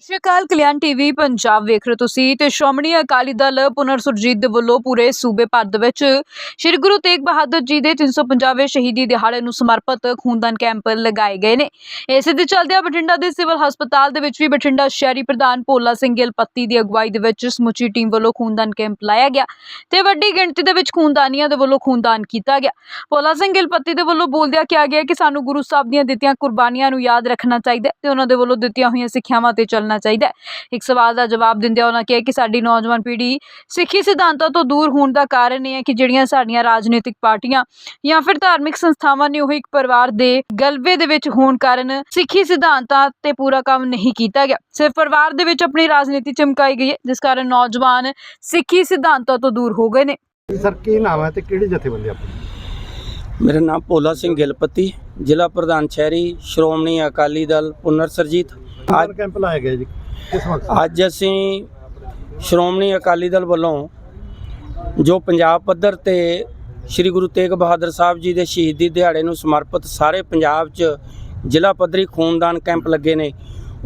ਸਤਿ ਸ਼੍ਰੀ ਅਕਾਲ, ਕਲਿਆਣ ਟੀਵੀ, ਪੰਜਾਬ ਵੇਖ ਰਹੇ ਹੋ ਤੁਸੀਂ ਤੇ ਸ਼੍ਰੋਮਣੀ ਅਕਾਲੀ ਦਲ ਪੁਨਰ ਸੁਰਜੀਤ ਦੇ ਵੱਲੋਂ ਪੂਰੇ ਸੂਬੇ ਭਰ ਦੇ ਵਿੱਚ ਸ੍ਰੀ ਗੁਰੂ ਤੇਗ ਬਹਾਦਰ ਜੀ ਦੇ 350ਵੇਂ ਸ਼ਹੀਦੀ ਦਿਹਾੜੇ ਨੂੰ ਸਮਰਪਿਤ ਖੂਨਦਾਨ ਕੈਂਪ ਲਗਾਏ ਗਏ ਨੇ। ਇਸੇ ਦੇ ਚਲਦਿਆਂ ਬਠਿੰਡਾ ਦੇ ਸਿਵਲ ਹਸਪਤਾਲ ਦੇ ਵਿੱਚ ਵੀ ਬਠਿੰਡਾ ਸ਼ਹਿਰੀ ਪ੍ਰਧਾਨ ਭੋਲਾ ਸਿੰਘ ਗਿਲਪੱਤੀ ਦੀ ਅਗਵਾਈ ਦੇ ਵਿੱਚ ਸਮੁੱਚੀ ਟੀਮ ਵੱਲੋਂ ਖੂਨਦਾਨ ਕੈਂਪ ਲਾਇਆ ਗਿਆ ਤੇ ਵੱਡੀ ਗਿਣਤੀ ਦੇ ਵਿੱਚ ਖੂਨਦਾਨੀਆਂ ਦੇ ਵੱਲੋਂ ਖੂਨਦਾਨ ਕੀਤਾ ਗਿਆ। ਭੋਲਾ ਸਿੰਘ ਗਿਲਪੱਤੀ ਦੇ ਵੱਲੋਂ ਬੋਲਦਿਆਂ ਕਿਹਾ ਗਿਆ ਕਿ ਸਾਨੂੰ ਗੁਰੂ ਸਾਹਿਬ ਦੀਆਂ ਦਿੱਤੀਆਂ ਕੁਰਬਾਨੀਆਂ ਨੂੰ ਯਾਦ ਰੱਖਣਾ ਚਾਹੀਦਾ ਹੈ ਤੇ ਉਹਨਾਂ ਦੇ ਵੱਲੋਂ ਦਿੱਤੀਆਂ ਹੋਈਆਂ ਸਿੱਖਿਆਵਾਂ ਤੇ ਚੱਲਣਾ ਚਾਹੀਦਾ ਹੈ। ਇੱਕ ਸਵਾਲ ਦਾ ਜਵਾਬ ਦਿੰਦਿਆਂ ਉਹਨਾਂ ਕਿਹਾ ਕਿ ਸਾਡੀ ਨੌਜਵਾਨ ਪੀੜ੍ਹੀ ਸਿੱਖੀ ਸਿਧਾਂਤਾਂ ਤੋਂ ਦੂਰ ਹੋਣ ਦਾ ਕਾਰਨ ਇਹ ਹੈ ਕਿ ਜਿਹੜੀਆਂ ਸਾਡੀਆਂ ਰਾਜਨੀਤਿਕ ਪਾਰਟੀਆਂ ਜਾਂ ਫਿਰ ਧਾਰਮਿਕ ਸੰਸਥਾਵਾਂ ਨੇ ਉਹ ਇੱਕ ਪਰਿਵਾਰ ਦੇ ਗਲਬੇ ਦੇ ਵਿੱਚ ਹੋਣ ਕਾਰਨ ਸਿੱਖੀ ਸਿਧਾਂਤਾਂ ਤੇ ਪੂਰਾ ਕੰਮ ਨਹੀਂ ਕੀਤਾ ਗਿਆ। ਸਿਰਫ ਪਰਿਵਾਰ ਦੇ ਵਿੱਚ ਆਪਣੀ ਰਾਜਨੀਤੀ ਚਮਕਾਈ ਗਈ ਹੈ ਜਿਸ ਕਾਰਨ ਨੌਜਵਾਨ ਸਿੱਖੀ ਸਿਧਾਂਤਾਂ ਤੋਂ ਦੂਰ ਹੋ ਗਏ ਨੇ। ਸਰ ਕੀ ਨਾਮ ਹੈ ਤੇ ਕਿਹੜੀ ਜਥੇਬੰਦੀ ਆਪਣੀ? ਮੇਰਾ ਨਾਮ ਭੋਲਾ ਸਿੰਘ ਗਿਲਪਤੀ ਜ਼ਿਲ੍ਹਾ ਪ੍ਰਧਾਨ ਸ਼ਹਿਰੀ ਸ਼੍ਰੋਮਣੀ ਅਕਾਲੀ ਦਲ ਪੁਨਰ ਸਰਜੀਤ। ਅੱਜ ਕੈਂਪ ਲਾਇਆ ਗਿਆ ਜੀ ਕਿਸ ਅੱਜ ਅਸੀਂ ਸ਼੍ਰੋਮਣੀ ਅਕਾਲੀ ਦਲ ਵੱਲੋਂ ਜੋ ਪੰਜਾਬ ਪੱਧਰ ਤੇ ਸ੍ਰੀ ਗੁਰੂ ਤੇਗ ਬਹਾਦਰ ਸਾਹਿਬ ਜੀ ਦੇ ਸ਼ਹੀਦੀ ਦਿਹਾੜੇ ਨੂੰ ਸਮਰਪਿਤ ਸਾਰੇ ਪੰਜਾਬ 'ਚ ਜ਼ਿਲ੍ਹਾ ਪੱਧਰੀ ਖੂਨਦਾਨ ਕੈਂਪ ਲੱਗੇ ਨੇ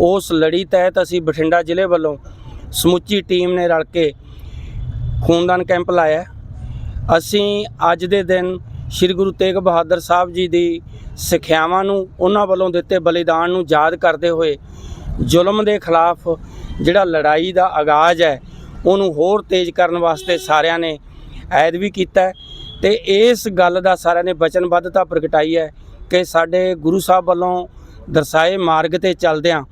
ਉਸ ਲੜੀ ਤਹਿਤ ਅਸੀਂ ਬਠਿੰਡਾ ਜ਼ਿਲ੍ਹੇ ਵੱਲੋਂ ਸਮੁੱਚੀ ਟੀਮ ਨੇ ਰਲ ਕੇ ਖੂਨਦਾਨ ਕੈਂਪ ਲਾਇਆ। ਅਸੀਂ ਅੱਜ ਦੇ ਦਿਨ ਸ੍ਰੀ ਗੁਰੂ ਤੇਗ ਬਹਾਦਰ ਸਾਹਿਬ ਜੀ ਦੀ ਸਿੱਖਿਆਵਾਂ ਨੂੰ, ਉਹਨਾਂ ਵੱਲੋਂ ਦਿੱਤੇ ਬਲੀਦਾਨ ਨੂੰ ਯਾਦ ਕਰਦੇ ਹੋਏ ਜ਼ੁਲਮ ਦੇ ਖਿਲਾਫ ਜਿਹੜਾ ਲੜਾਈ ਦਾ ਆਗਾਜ਼ ਹੈ, ਉਹਨੂੰ ਹੋਰ ਤੇਜ਼ ਕਰਨ ਵਾਸਤੇ ਸਾਰਿਆਂ ਨੇ ਐਦ ਵੀ ਕੀਤਾ ਹੈ। ਤੇ ਇਸ ਗੱਲ ਦਾ ਸਾਰਿਆਂ ਨੇ ਵਚਨਬੱਧਤਾ ਪ੍ਰਗਟਾਈ ਹੈ ਕਿ ਸਾਡੇ ਗੁਰੂ ਸਾਹਿਬ ਵੱਲੋਂ ਦਰਸਾਏ ਮਾਰਗ ਤੇ ਚੱਲਦਿਆਂ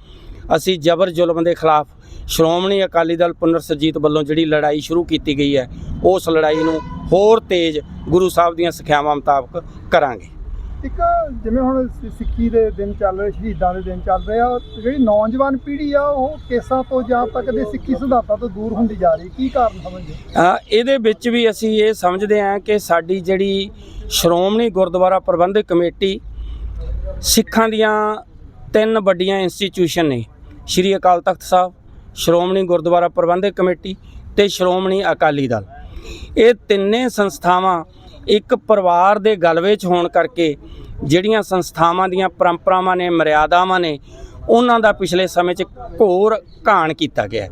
ਅਸੀਂ ਜਬਰ ਜ਼ੁਲਮ ਦੇ ਖਿਲਾਫ ਸ਼੍ਰੋਮਣੀ ਅਕਾਲੀ ਦਲ ਪੁਨਰ ਸਰਜੀਤ ਵੱਲੋਂ ਜਿਹੜੀ ਲੜਾਈ ਸ਼ੁਰੂ ਕੀਤੀ ਗਈ ਹੈ ਉਸ ਲੜਾਈ ਨੂੰ ਹੋਰ ਤੇਜ਼ ਗੁਰੂ ਸਾਹਿਬ ਦੀਆਂ ਸਿੱਖਿਆਵਾਂ ਮੁਤਾਬਕ ਕਰਾਂਗੇ। ਇੱਕ ਜਿਵੇਂ ਹੁਣ ਸਿੱਖੀ ਦੇ ਦਿਨ ਚੱਲ ਰਹੇ ਸ਼ਹੀਦਾਂ ਦੇ ਦਿਨ ਚੱਲ ਰਹੇ ਆ ਜਿਹੜੀ ਨੌਜਵਾਨ ਪੀੜ੍ਹੀ ਆ ਉਹ ਕੇਸਾਂ ਤੋਂ ਜਾਂ ਤੱਕ ਦੇ ਸਿੱਖੀ ਸਿਧਾਂਤਾਂ ਤੋਂ ਦੂਰ ਹੁੰਦੀ ਜਾ ਰਹੀ ਕੀ ਕਾਰਨ ਸਮਝਦੇ ਇਹਦੇ ਵਿੱਚ ਵੀ ਅਸੀਂ ਇਹ ਸਮਝਦੇ ਹਾਂ ਕਿ ਸਾਡੀ ਜਿਹੜੀ ਸ਼੍ਰੋਮਣੀ ਗੁਰਦੁਆਰਾ ਪ੍ਰਬੰਧਕ ਕਮੇਟੀ ਸਿੱਖਾਂ ਦੀਆਂ ਤਿੰਨ ਵੱਡੀਆਂ ਇੰਸਟੀਚਿਊਸ਼ਨ ਨੇ ਸ਼੍ਰੀ ਅਕਾਲ ਤਖਤ ਸਾਹਿਬ ਸ਼੍ਰੋਮਣੀ ਗੁਰਦੁਆਰਾ ਪ੍ਰਬੰਧਕ ਕਮੇਟੀ ਤੇ ਸ਼੍ਰੋਮਣੀ ਅਕਾਲੀ ਦਲ। ਇਹ ਤਿੰਨੇ ਸੰਸਥਾਵਾਂ ਇੱਕ ਪਰਿਵਾਰ ਦੇ ਗਲਵੇ 'ਚ ਹੋਣ ਕਰਕੇ ਜਿਹੜੀਆਂ ਸੰਸਥਾਵਾਂ ਦੀਆਂ ਪਰੰਪਰਾਵਾਂ ਨੇ, ਮਰਿਆਦਾਵਾਂ ਨੇ, ਉਹਨਾਂ ਦਾ ਪਿਛਲੇ ਸਮੇਂ 'ਚ ਘੋਰ ਘਾਣ ਕੀਤਾ ਗਿਆ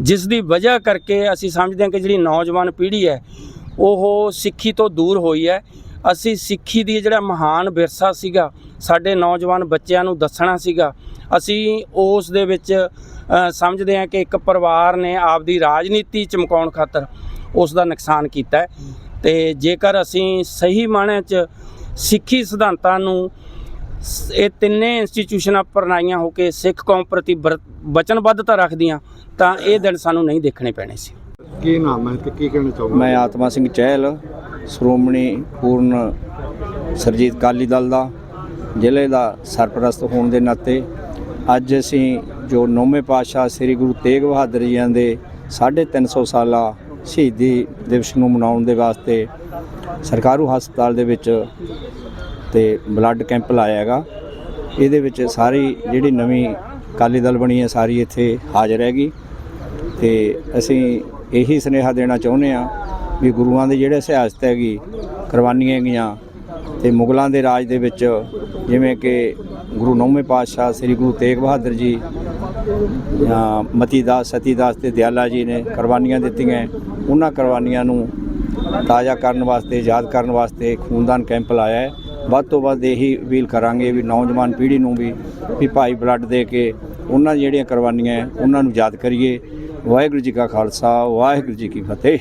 ਜਿਸ ਦੀ ਵਜ੍ਹਾ ਕਰਕੇ ਅਸੀਂ ਸਮਝਦੇ ਹਾਂ ਕਿ ਜਿਹੜੀ ਨੌਜਵਾਨ ਪੀੜ੍ਹੀ ਹੈ, ਉਹ ਸਿੱਖੀ ਤੋਂ ਦੂਰ ਹੋਈ ਹੈ। ਅਸੀਂ ਸਿੱਖੀ ਦੀ ਜਿਹੜਾ ਮਹਾਨ ਵਿਰਸਾ ਸੀਗਾ, ਸਾਡੇ ਨੌਜਵਾਨ ਬੱਚਿਆਂ ਨੂੰ ਦੱਸਣਾ ਸੀਗਾ। ਅਸੀਂ ਉਸ ਦੇ ਵਿੱਚ ਸਮਝਦੇ ਹਾਂ ਕਿ ਇੱਕ ਪਰਿਵਾਰ ਨੇ ਆਪਦੀ ਰਾਜਨੀਤੀ ਚਮਕਾਉਣ ਖਾਤਰ ਉਸ ਦਾ ਨੁਕਸਾਨ ਕੀਤਾ ਤੇ ਜੇਕਰ ਅਸੀਂ ਸਹੀ ਮਾਇਨੇ 'ਚ ਸਿੱਖੀ ਸਿਧਾਂਤਾਂ ਨੂੰ ਇਹ ਤਿੰਨੇ ਇੰਸਟੀਚਿਊਸ਼ਨਾਂ ਪ੍ਰਣਾਈਆਂ ਹੋ ਕੇ ਸਿੱਖ ਕੌਮ ਪ੍ਰਤੀ ਵਚਨਬੱਧਤਾ ਰੱਖਦੀਆਂ ਤਾਂ ਇਹ ਦਿਨ ਸਾਨੂੰ ਨਹੀਂ ਦੇਖਣੇ ਪੈਣੇ ਸੀ। ਕੀ ਨਾਮ ਹੈ ਤੇ ਕੀ ਕਹਿਣਾ ਚਾਹੋਗੇ? ਮੈਂ ਆਤਮਾ ਸਿੰਘ ਚਹਿਲ ਸ਼੍ਰੋਮਣੀ ਪੂਰਨ ਸਰਜੀਤ ਅਕਾਲੀ ਦਲ ਦਾ ਜ਼ਿਲ੍ਹੇ ਦਾ ਸਰਪ੍ਰਸਤ ਹੋਣ ਦੇ ਨਾਤੇ ਅੱਜ ਅਸੀਂ ਜੋ ਨੌਵੇਂ ਪਾਤਸ਼ਾਹ ਸ੍ਰੀ ਗੁਰੂ ਤੇਗ ਬਹਾਦਰ ਜੀਆਂ ਦੇ 350 ਸਾਲਾ ਸ਼ਹੀਦੀ ਦਿਵਸ ਨੂੰ ਮਨਾਉਣ ਦੇ ਵਾਸਤੇ ਸਰਕਾਰੂ ਹਸਪਤਾਲ ਦੇ ਵਿੱਚ ਤੇ ਬਲੱਡ ਕੈਂਪ ਲਾਇਆ ਹੈਗਾ। ਇਹਦੇ ਵਿੱਚ ਸਾਰੀ ਜਿਹੜੀ ਨਵੀਂ ਅਕਾਲੀ ਦਲ ਬਣੀ ਹੈ, ਸਾਰੀ ਇੱਥੇ ਹਾਜ਼ਰ ਹੈਗੀ। ਤੇ ਅਸੀਂ ਇਹੀ ਸੁਨੇਹਾ ਦੇਣਾ ਚਾਹੁੰਦੇ ਆ ਵੀ ਗੁਰੂਆਂ ਦੇ ਜਿਹੜੇ ਸਿਆਸਤ ਹੈਗੀ, ਕੁਰਬਾਨੀਆਂ ਗਈਆਂ ਤੇ ਮੁਗਲਾਂ ਦੇ ਰਾਜ ਦੇ ਵਿੱਚ ਜਿਵੇਂ ਕਿ ਗੁਰੂ ਨੌਵੇਂ ਪਾਤਸ਼ਾਹ ਸ੍ਰੀ ਗੁਰੂ ਤੇਗ ਬਹਾਦਰ ਜੀ ਜਾਂ ਮਤੀ ਦਾਸ ਸਤੀ ਦਾਸ ਤੇ ਦਿਆਲਾ ਜੀ ਨੇ ਕੁਰਬਾਨੀਆਂ ਦਿੱਤੀਆਂ। ਉਹਨਾਂ ਕੁਰਬਾਨੀਆਂ ਨੂੰ ਤਾਜ਼ਾ ਕਰਨ ਵਾਸਤੇ, ਯਾਦ ਕਰਨ ਵਾਸਤੇ ਖੂਨਦਾਨ ਕੈਂਪ ਲਾਇਆ ਹੈ। ਵੱਧ ਤੋਂ ਵੱਧ ਇਹੀ ਅਪੀਲ ਕਰਾਂਗੇ ਵੀ ਨੌਜਵਾਨ ਪੀੜ੍ਹੀ ਨੂੰ ਵੀ ਵੀ ਭਾਈ ਬਲੱਡ ਦੇ ਕੇ ਉਹਨਾਂ ਦੀਆਂ ਜਿਹੜੀਆਂ ਕੁਰਬਾਨੀਆਂ ਉਹਨਾਂ ਨੂੰ ਯਾਦ ਕਰੀਏ। ਵਾਹਿਗੁਰੂ ਜੀ ਕਾ ਖਾਲਸਾ, ਵਾਹਿਗੁਰੂ ਜੀ ਕੀ ਫਤਿਹ।